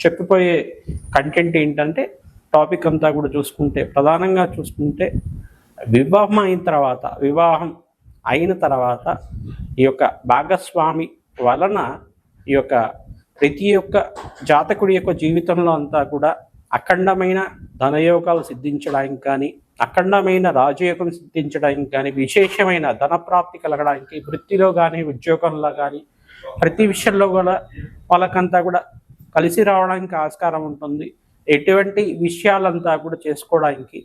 చెప్పిపోయే content ఏంటంటే topic అంతా కూడా చూసుకుంటే ప్రధానంగా చూసుకుంటే వివాహం అయిన తర్వాత వివాహం అయిన తర్వాత ఈ యొక్క భాగస్వామి వలన ఈ యొక్క ప్రతి ఒక్క జాతకుడి యొక్క జీవితంలో అంతా కూడా అఖండమైన ధనయోగాలు సిద్ధించడానికి కానీ అఖండమైన రాజయోగం సిద్ధించడానికి కానీ విశేషమైన ధన ప్రాప్తి కలగడానికి వృత్తిలో కానీ ఉద్యోగంలో కానీ ప్రతి విషయంలో కూడా వాళ్ళకంతా కూడా కలిసి రావడానికి ఆస్కారం ఉంటుంది. ఎటువంటి విషయాలంతా కూడా చేసుకోవడానికి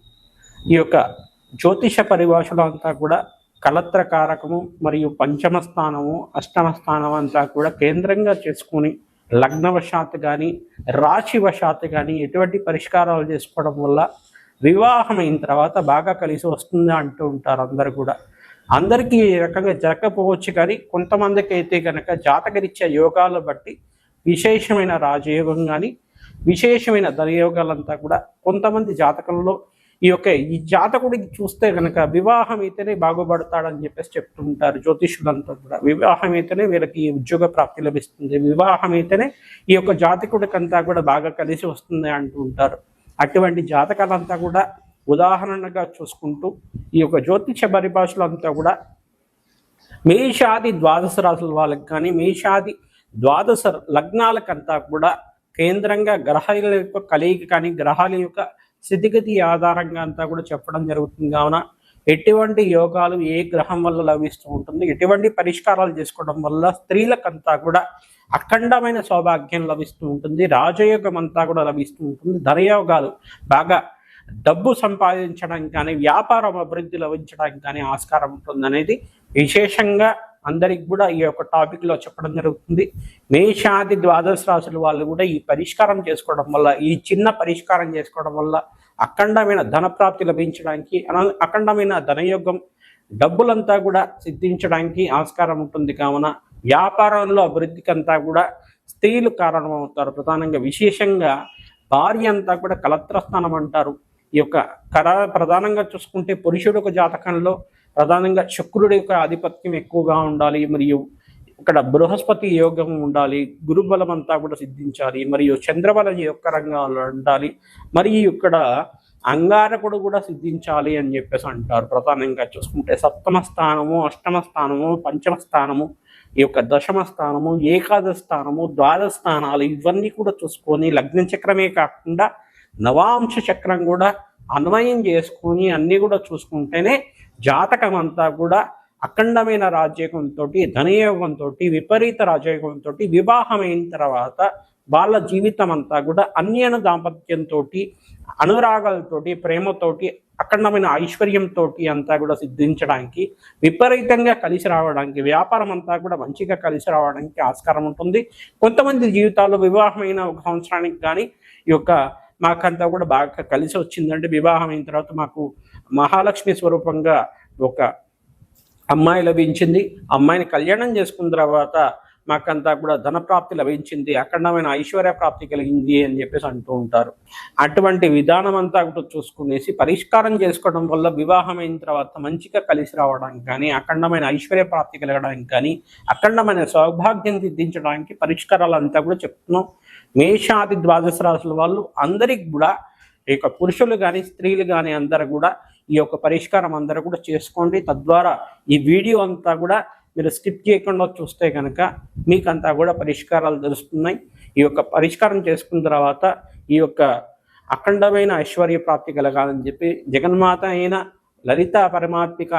ఈ యొక్క జ్యోతిష పరిభాషలో అంతా కూడా కలత్ర కారకము మరియు పంచమ స్థానము అష్టమ స్థానం అంతా కూడా కేంద్రంగా చేసుకుని లగ్నవశాత్తు కానీ రాశివశాత్తు కానీ ఎటువంటి పరిష్కారాలు చేసుకోవడం వల్ల వివాహం అయిన తర్వాత బాగా కలిసి వస్తుంది అంటూ ఉంటారు అందరు కూడా. అందరికీ ఈ రకంగా జరగకపోవచ్చు కానీ కొంతమందికి అయితే కనుక జాతకరీత్యా యోగాలు బట్టి విశేషమైన రాజయోగం కానీ విశేషమైన ధనయోగాలంతా కూడా కొంతమంది జాతకంలో ఈ యొక్క ఈ జాతకుడికి చూస్తే కనుక వివాహం అయితేనే బాగుపడతాడని చెప్పేసి చెప్తుంటారు జ్యోతిషులంతా కూడా. వివాహం అయితేనే వీళ్ళకి ఉద్యోగ ప్రాప్తి లభిస్తుంది. వివాహం అయితేనే ఈ యొక్క జాతకుడికంతా కూడా బాగా కలిసి వస్తుంది అంటూ ఉంటారు. అటువంటి జాతకాలంతా కూడా ఉదాహరణగా చూసుకుంటూ ఈ యొక్క జ్యోతిష పరిభాషలంతా కూడా మేషాది ద్వాదశ రాశుల వాళ్ళకి కానీ మేషాది ద్వాదశ లగ్నాలకంతా కూడా కేంద్రంగా గ్రహాల యొక్క కలయిక కానీ గ్రహాల యొక్క స్థితిగతి ఆధారంగా అంతా కూడా చెప్పడం జరుగుతుంది. కావున ఎటువంటి యోగాలు ఏ గ్రహం వల్ల లభిస్తూ ఉంటుంది ఎటువంటి పరిష్కారాలు చేసుకోవడం వల్ల స్త్రీలకంతా కూడా అఖండమైన సౌభాగ్యం లభిస్తూ ఉంటుంది రాజయోగం అంతా కూడా లభిస్తూ ఉంటుంది. ధనయోగాలు బాగా డబ్బు సంపాదించడానికి కానీ వ్యాపారం అభివృద్ధి లభించడానికి కానీ ఆస్కారం ఉంటుంది అనేది విశేషంగా అందరికి కూడా ఈ యొక్క టాపిక్లో చెప్పడం జరుగుతుంది. మేషాది ద్వాదశ రాశుల వాళ్ళు కూడా ఈ పరిష్కారం చేసుకోవడం వల్ల ఈ చిన్న పరిష్కారం చేసుకోవడం వల్ల అఖండమైన ధన ప్రాప్తి లభించడానికి అన- అఖండమైన ధనయోగం డబ్బులంతా కూడా సిద్ధించడానికి ఆస్కారం ఉంటుంది. కావున వ్యాపారంలో అభివృద్ధికి అంతా కూడా స్త్రీలు కారణమవుతారు. ప్రధానంగా విశేషంగా భార్య అంతా కూడా కలత్రస్థానం అంటారు. ఈ యొక్క కర ప్రధానంగా చూసుకుంటే పురుషుడు ఒక జాతకంలో ప్రధానంగా శుక్రుడి యొక్క ఆధిపత్యం ఎక్కువగా ఉండాలి మరియు ఇక్కడ బృహస్పతి యోగం ఉండాలి గురుబలం అంతా కూడా సిద్ధించాలి మరియు చంద్రబలం యొక్క రంగాల్లో ఉండాలి మరియు ఇక్కడ అంగారకుడు కూడా సిద్ధించాలి అని చెప్పేసి అంటారు. ప్రధానంగా చూసుకుంటే సప్తమ స్థానము అష్టమ స్థానము పంచమ స్థానము ఈ యొక్క దశమ స్థానము ఏకాదశ స్థానము ద్వాదశ స్థానాలు ఇవన్నీ కూడా చూసుకొని లగ్న చక్రమే కాకుండా నవాంశ చక్రం కూడా అన్వయం చేసుకొని అన్నీ కూడా చూసుకుంటేనే జాతకం అంతా కూడా అఖండమైన రాజయోగంతో ధనయోగంతో విపరీత రాజయోగంతో వివాహమైన తర్వాత వాళ్ళ జీవితం అంతా కూడా అన్యన దాంపత్యంతో అనురాగాలతోటి ప్రేమతోటి అఖండమైన ఐశ్వర్యంతో అంతా కూడా సిద్ధించడానికి విపరీతంగా కలిసి రావడానికి వ్యాపారం అంతా కూడా మంచిగా కలిసి రావడానికి ఆస్కారం ఉంటుంది. కొంతమంది జీవితాల్లో వివాహమైన ఒక సంవత్సరానికి కానీ ఈ యొక్క మాకంతా కూడా బాగా కలిసి వచ్చిందంటే వివాహం అయిన తర్వాత మాకు మహాలక్ష్మి స్వరూపంగా ఒక అమ్మాయి లభించింది. అమ్మాయిని కళ్యాణం చేసుకున్న తర్వాత మాకంతా కూడా ధనప్రాప్తి లభించింది. అఖండమైన ఐశ్వర్య ప్రాప్తి కలిగింది అని చెప్పేసి అంటూ ఉంటారు. అటువంటి విధానం అంతా కూడా చూసుకునేసి పరిష్కారం చేసుకోవడం వల్ల వివాహం అయిన తర్వాత మంచిగా కలిసి రావడానికి కానీ అఖండమైన ఐశ్వర్య ప్రాప్తి కలగడానికి కానీ అఖండమైన సౌభాగ్యం సిద్ధించడానికి పరిష్కారాలు అంతా కూడా చెప్తున్నాం. మేషాది ద్వాదశ రాశుల వాళ్ళు అందరికి కూడా ఈ యొక్క పురుషులు కానీ స్త్రీలు కానీ అందరూ కూడా ఈ యొక్క పరిష్కారం అందరూ కూడా చేసుకోండి. తద్వారా ఈ వీడియో అంతా కూడా మీరు స్కిప్ చేయకుండా చూస్తే కనుక మీకంతా కూడా పరిష్కారాలు తెలుస్తున్నాయి. ఈ యొక్క పరిష్కారం చేసుకున్న తర్వాత ఈ యొక్క అఖండమైన ఐశ్వర్య ప్రాప్తి కలగాలని చెప్పి జగన్మాత అయిన లలిత పరమాత్మిక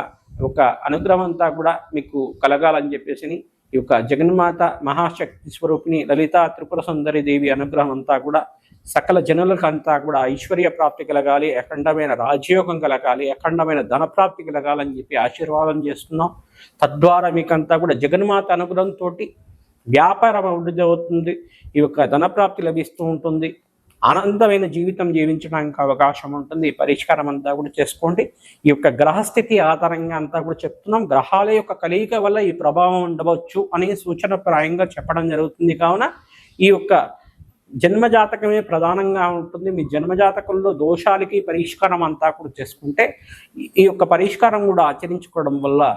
ఒక అనుగ్రహం అంతా కూడా మీకు కలగాలని చెప్పేసి ఈ యొక్క జగన్మాత మహాశక్తి స్వరూపిణి లలిత త్రిపుర సుందరి దేవి అనుగ్రహం అంతా కూడా సకల జనులకు అంతా కూడా ఐశ్వర్య ప్రాప్తి కలగాలి అఖండమైన రాజయోగం కలగాలి అఖండమైన ధన ప్రాప్తి కలగాలని చెప్పి ఆశీర్వాదం చేస్తున్నాం. తద్వారా మీకంతా కూడా జగన్మాత అనుగ్రహంతో వ్యాపారం అభివృద్ధి అవుతుంది ఈ యొక్క ధన ప్రాప్తి లభిస్తూ ఉంటుంది. ఆనందమైన జీవితం జీవించడానికి అవకాశం ఉంటుంది. ఈ పరిష్కారం అంతా కూడా చేసుకోండి. ఈ యొక్క గ్రహస్థితి ఆధారంగా అంతా కూడా చెప్తున్నాం. గ్రహాల యొక్క కలయిక వల్ల ఈ ప్రభావం ఉండవచ్చు అనే సూచన ప్రాయంగా చెప్పడం జరుగుతుంది. కావున ఈ యొక్క జన్మజాతకమే ప్రధానంగా ఉంటుంది. మీ జన్మజాతకంలో దోషాలకి పరిష్కారం అంతా కూడా చేసుకుంటే ఈ- యొక్క పరిష్కారం కూడా ఆచరించుకోవడం వల్ల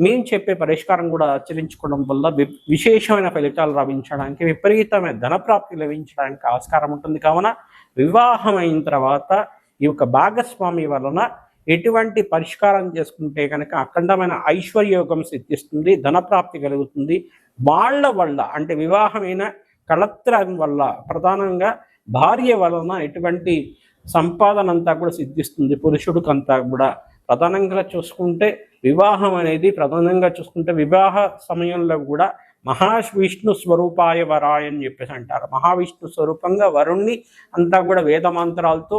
మేము చెప్పే పరిష్కారం కూడా ఆచరించుకోవడం వల్ల వి- విశేషమైన ఫలితాలు లభించడానికి విపరీతమైన ధనప్రాప్తి లభించడానికి ఆస్కారం ఉంటుంది. కావున వివాహం అయిన తర్వాత ఈ యొక్క భాగస్వామి వలన ఎటువంటి పరిష్కారం చేసుకుంటే కనుక అఖండమైన ఐశ్వర్యోగం సిద్ధిస్తుంది ధనప్రాప్తి కలుగుతుంది. వాళ్ళ వల్ల అంటే వివాహమైన కళత్రం వల్ల ప్రధానంగా భార్య వలన ఎటువంటి సంపాదన అంతా కూడా సిద్ధిస్తుంది. పురుషుడికంతా కూడా ప్రధానంగా చూసుకుంటే వివాహం అనేది ప్రధానంగా చూసుకుంటే వివాహ సమయంలో కూడా మహావిష్ణు స్వరూపాయ వరాయ అని చెప్పేసి అంటారు. మహావిష్ణు స్వరూపంగా వరుణ్ణి అంతా కూడా వేదమంత్రాలతో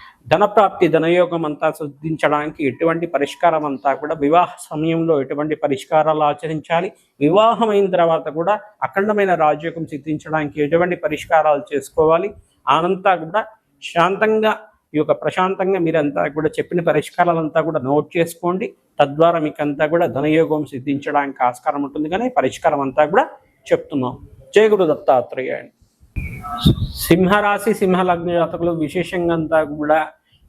ధనప్రాప్తి ధనయోగం అంతా సిద్ధించడానికి ఎటువంటి పరిష్కారం అంతా కూడా వివాహ సమయంలో ఎటువంటి పరిష్కారాలు ఆచరించాలి? వివాహం అయిన తర్వాత కూడా అఖండమైన రాజయోగం సిద్ధించడానికి ఎటువంటి పరిష్కారాలు చేసుకోవాలి? అనంతా కూడా శాంతంగా ఈ యొక్క ప్రశాంతంగా మీరంతా కూడా చెప్పిన పరిష్కారాలంతా కూడా నోట్ చేసుకోండి. తద్వారా మీకు అంతా కూడా ధనయోగం సిద్ధించడానికి ఆస్కారం ఉంటుంది. కానీ పరిష్కారం అంతా కూడా చెప్తున్నాం. జయ గురు దత్తాత్రేయ సింహరాశి సింహలగ్న జాతకులు విశేషంగా అంతా కూడా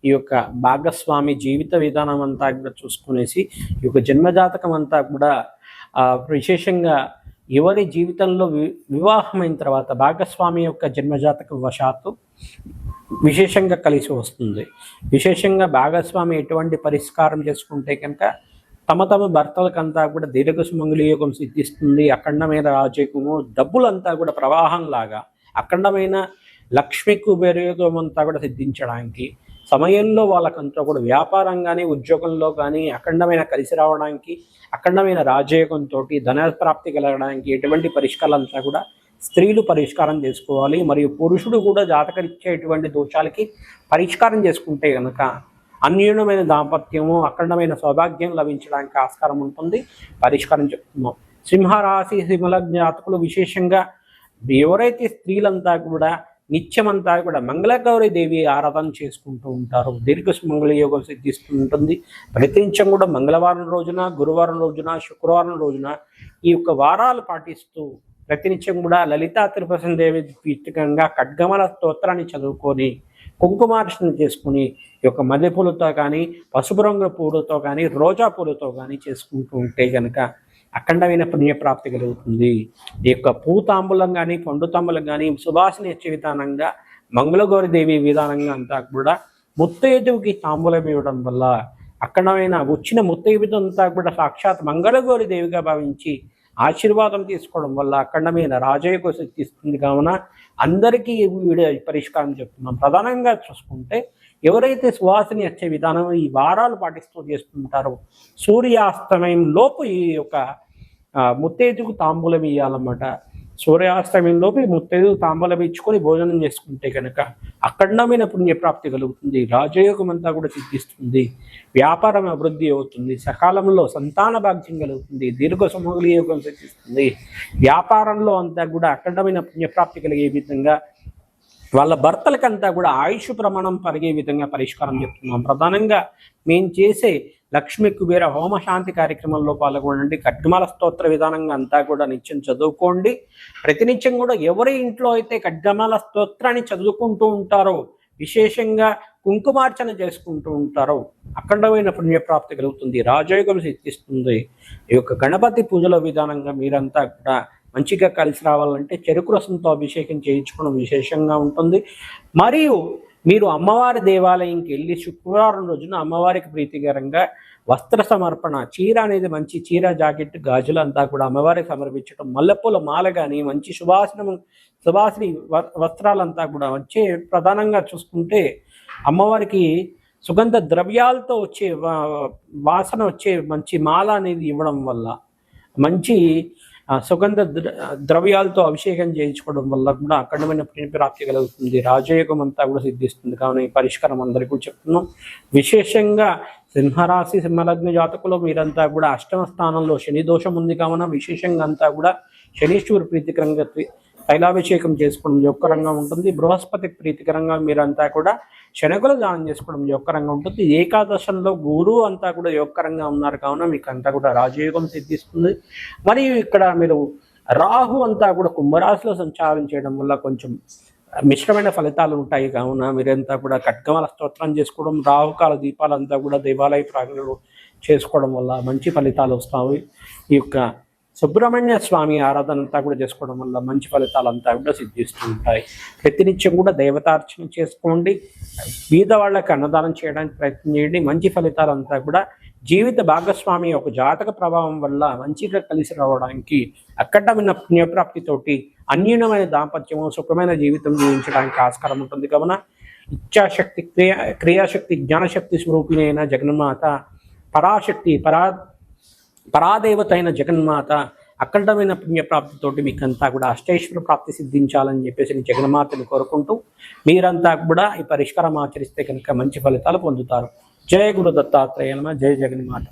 ఈ యొక్క భాగస్వామి జీవిత విధానం అంతా కూడా చూసుకునేసి ఈ యొక్క జన్మజాతకం అంతా కూడా విశేషంగా ఎవరి జీవితంలో వి వివాహమైన తర్వాత భాగస్వామి యొక్క జన్మజాతక వశాత్తు విశేషంగా కలిసి వస్తుంది. విశేషంగా భాగస్వామి ఎటువంటి పరిష్కారం చేసుకుంటే కనుక తమ తమ భర్తలకంతా కూడా దీర్ఘ సుమంగళి యోగం సిద్ధిస్తుంది అఖండమైన రాజయోగము డబ్బులంతా కూడా ప్రవాహం లాగా అఖండమైన లక్ష్మికు ఉపయోగం అంతా కూడా సిద్ధించడానికి సమయంలో వాళ్ళకంతా కూడా వ్యాపారం కానీ ఉద్యోగంలో కానీ అఖండమైన కలిసి రావడానికి అఖండమైన రాజయోగంతో ధన ప్రాప్తి కలగడానికి ఎటువంటి పరిష్కారాలంతా కూడా స్త్రీలు పరిష్కారం చేసుకోవాలి. మరియు పురుషుడు కూడా జాతకరిచ్చేటువంటి దోషాలకి పరిష్కారం చేసుకుంటే కనుక అన్యూనమైన దాంపత్యము అఖండమైన సౌభాగ్యం లభించడానికి ఆస్కారం ఉంటుంది. పరిష్కారం చెప్తున్నాం సింహరాశి సింహల జాతకులు విశేషంగా ఎవరైతే స్త్రీలంతా కూడా నిత్యమంతా కూడా మంగళగౌరి దేవి ఆరాధన చేసుకుంటూ ఉంటారు దీర్ఘ మంగళయోగం సిద్ధిస్తూ ఉంటుంది ప్రతినిత్యం కూడా మంగళవారం రోజున గురువారం రోజున శుక్రవారం రోజున ఈ యొక్క వారాలు పాటిస్తూ ప్రతినిత్యం కూడా లలితా తిరుపతి దేవి పీఠకంగా ఖడ్గమల స్తోత్రాన్ని చదువుకొని కుంకుమార్చన చేసుకుని ఈ యొక్క మల్లెపూలతో కానీ పసుపు రంగు పూలతో కానీ రోజా పూలతో కానీ చేసుకుంటూ ఉంటే కనుక అఖండమైన పుణ్యప్రాప్తి కలుగుతుంది. ఈ యొక్క పూతాంబులం కానీ పండుతాంబులం కానీ సుభాషణ ఇచ్చే విధానంగా మంగళగౌరి దేవి విధానంగా అంతా కూడా ముత్తైదువుకి తాంబూలం ఇవ్వడం వల్ల అక్కడమైన వచ్చిన ముత్తైదువు కూడా సాక్షాత్ మంగళగౌరి దేవిగా భావించి ఆశీర్వాదం తీసుకోవడం వల్ల అఖండమైన రాజయోగ శక్తి ఇస్తుంది కావున అందరికీ ఈ వీడియో పరిష్కారం చెప్తున్నాం. ప్రధానంగా చూసుకుంటే ఎవరైతే సువాసని వచ్చే విధానం ఈ వారాలు పాటిస్తూ చేస్తుంటారో సూర్యాస్తమయం లోపు ఈ యొక్క ముత్తేజుకు తాంబూలం ఇవ్వాలన్నమాట సూర్యాస్తమయం లోపు ఈ ముత్తైదుకు ఇచ్చుకొని భోజనం చేసుకుంటే కనుక అఖండమైన పుణ్యప్రాప్తి కలుగుతుంది. రాజయోగం అంతా కూడా సిద్ధిస్తుంది. వ్యాపారం అభివృద్ధి అవుతుంది. సకాలంలో సంతాన భాగ్యం కలుగుతుంది. దీర్ఘ సుమగలి యోగం సిద్ధిస్తుంది. వ్యాపారంలో అంతా కూడా అఖండమైన పుణ్యప్రాప్తి కలిగే విధంగా వాళ్ళ భర్తలకంతా కూడా ఆయుష్ ప్రమాణం పెరిగే విధంగా పరిష్కారం చెప్తున్నాం. ప్రధానంగా మేము చేసే లక్ష్మి కుబేర హోమ శాంతి కార్యక్రమంలో పాల్గొనండి. ఖడ్గమాల స్తోత్ర విధానంగా అంతా కూడా నిత్యం చదువుకోండి. ప్రతినిత్యం కూడా ఎవరి ఇంట్లో అయితే ఖడ్గమాల స్తోత్రాన్ని చదువుకుంటూ ఉంటారో విశేషంగా కుంకుమార్చన చేసుకుంటూ ఉంటారో అఖండమైన పుణ్యప్రాప్తి కలుగుతుంది. రాజయోగం సిద్ధిస్తుంది. ఈ యొక్క గణపతి పూజల విధానంగా మీరంతా కూడా మంచిగా కలిసి రావాలంటే చెరుకు రసంతో అభిషేకం చేయించుకోవడం విశేషంగా ఉంటుంది. మరియు మీరు అమ్మవారి దేవాలయంకి వెళ్ళి శుక్రవారం రోజున అమ్మవారికి ప్రీతికరంగా వస్త్ర సమర్పణ చీర అనేది మంచి చీర జాకెట్ గాజులు అంతా కూడా అమ్మవారికి సమర్పించడం మల్లెపూల మాల కానీ మంచి సువాసన సువాసిని వ- వస్త్రాలంతా కూడా వచ్చే ప్రధానంగా చూసుకుంటే అమ్మవారికి సుగంధ ద్రవ్యాలతో వచ్చే వా- వాసన వచ్చే మంచి మాల అనేది ఇవ్వడం వల్ల మంచి సుగంధ ద్రవ్యాలతో అభిషేకం చేయించుకోవడం వల్ల కూడా అఖండమైన ప్రాప్తి కలుగుతుంది. రాజయోగం అంతా కూడా సిద్ధిస్తుంది. కావున ఈ పరిష్కారం అందరికీ కూడా చెప్తున్నాం. విశేషంగా సింహరాశి సింహలగ్న జాతకులు మీరంతా కూడా అష్టమ స్థానంలో శని దోషం ఉంది. కావున విశేషంగా అంతా కూడా శనీశ్వరు ప్రీతికరంగా తైలాభిషేకం చేసుకోవడం యొక్కరంగా ఉంటుంది. బృహస్పతి ప్రీతికరంగా మీరంతా కూడా శనగలు దానం చేసుకోవడం యొక్కరంగా ఉంటుంది. ఏకాదశంలో గురువు అంతా కూడా యొక్కరంగా ఉన్నారు. కావున మీకు అంతా కూడా రాజయోగం సిద్ధిస్తుంది. మరియు ఇక్కడ మీరు రాహు అంతా కూడా కుంభరాశిలో సంచారం చేయడం వల్ల కొంచెం మిశ్రమైన ఫలితాలు ఉంటాయి. కావున మీరంతా కూడా ఖడ్గమాల స్తోత్రం చేసుకోవడం రాహుకాల దీపాలంతా కూడా దేవాలయ ప్రాంగణంలో చేసుకోవడం వల్ల మంచి ఫలితాలు వస్తాయి. ఈ యొక్క సుబ్రహ్మణ్య స్వామి ఆరాధన అంతా కూడా చేసుకోవడం వల్ల మంచి ఫలితాలు అంతా కూడా సిద్ధిస్తూ ఉంటాయి. ప్రతినిత్యం కూడా దేవతార్చన చేసుకోండి. బీద వాళ్ళకి అన్నదానం చేయడానికి ప్రయత్నం చేయండి. మంచి ఫలితాలు అంతా కూడా జీవిత భాగస్వామి యొక్క జాతక ప్రభావం వల్ల మంచిగా కలిసి రావడానికి అక్కడమైన పుణ్యప్రాప్తితోటి అన్యూనమైన దాంపత్యము సుఖమైన జీవితం జీవించడానికి ఆస్కారం ఉంటుంది. కావున ఇచ్చాశక్తి క్రియా క్రియాశక్తి జ్ఞానశక్తి స్వరూపిణైన జగన్మాత పరాశక్తి పరా పరాదేవత అయిన జగన్మాత అఖండమైన పుణ్యప్రాప్తితోటి మీకంతా కూడా అష్టైశ్వర ప్రాప్తి సిద్ధించాలని చెప్పేసి నేను కోరుకుంటూ మీరంతా కూడా ఈ పరిష్కారం ఆచరిస్తే కనుక మంచి ఫలితాలు పొందుతారు. జయ గురు దత్తాత్రేయ జయ జగన్మాత.